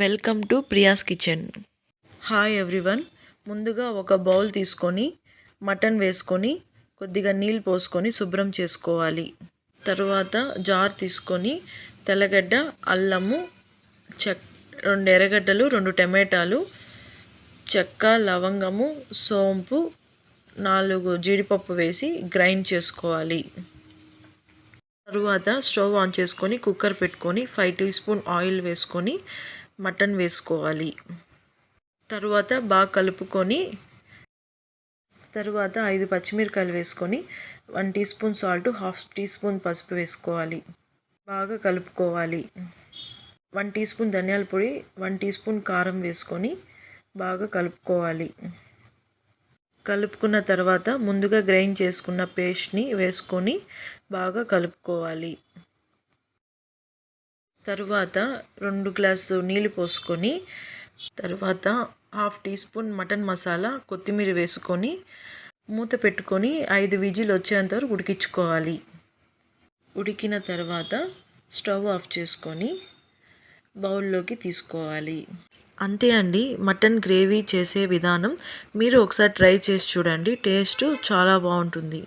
Welcome to Priya's kitchen. Hi everyone. ముందుగా ఒక bowl తీసుకొని మటన్ వేసుకొని కొద్దిగా నీళ్ళు పోసుకొని శుభ్రం చేసుకోవాలి. తరువాత జార్ తీసుకొని తెల్లగడ్డ అల్లము చెక్ రెండు ఎర్రగడ్డలు రెండు టమాటాలు చెక్క లవంగము సోంపు నాలుగు జీడిపప్పు వేసి గ్రైండ్ చేసుకోవాలి. తరువాత స్టవ్ ఆన్ చేసుకొని కుక్కర్ పెట్టుకొని ఫైవ్ టీ స్పూన్ ఆయిల్ వేసుకొని మటన్ వేసుకోవాలి. తరువాత బాగా కలుపుకొని తరువాత ఐదు పచ్చిమిరకాయలు వేసుకొని one teaspoon salt half teaspoon పసుపు వేసుకోవాలి. బాగా కలుపుకోవాలి. వన్ టీ స్పూన్ ధనియాల పొడి వన్ టీ స్పూన్ కారం వేసుకొని బాగా కలుపుకోవాలి. కలుపుకున్న తర్వాత ముందుగా గ్రైండ్ చేసుకున్న పేస్ట్ని వేసుకొని బాగా కలుపుకోవాలి. తరువాత రెండు గ్లాసు నీళ్ళు పోసుకొని తరువాత half teaspoon mutton masala కొత్తిమీర వేసుకొని మూత పెట్టుకొని ఐదు విజిల్ వచ్చేంత వరకు ఉడికించుకోవాలి. ఉడికిన తర్వాత స్టవ్ ఆఫ్ చేసుకొని బౌల్లోకి తీసుకోవాలి. అంతే అండి మటన్ గ్రేవీ చేసే విధానం. మీరు ఒకసారి ట్రై చేసి చూడండి టేస్ట్ చాలా బాగుంటుంది.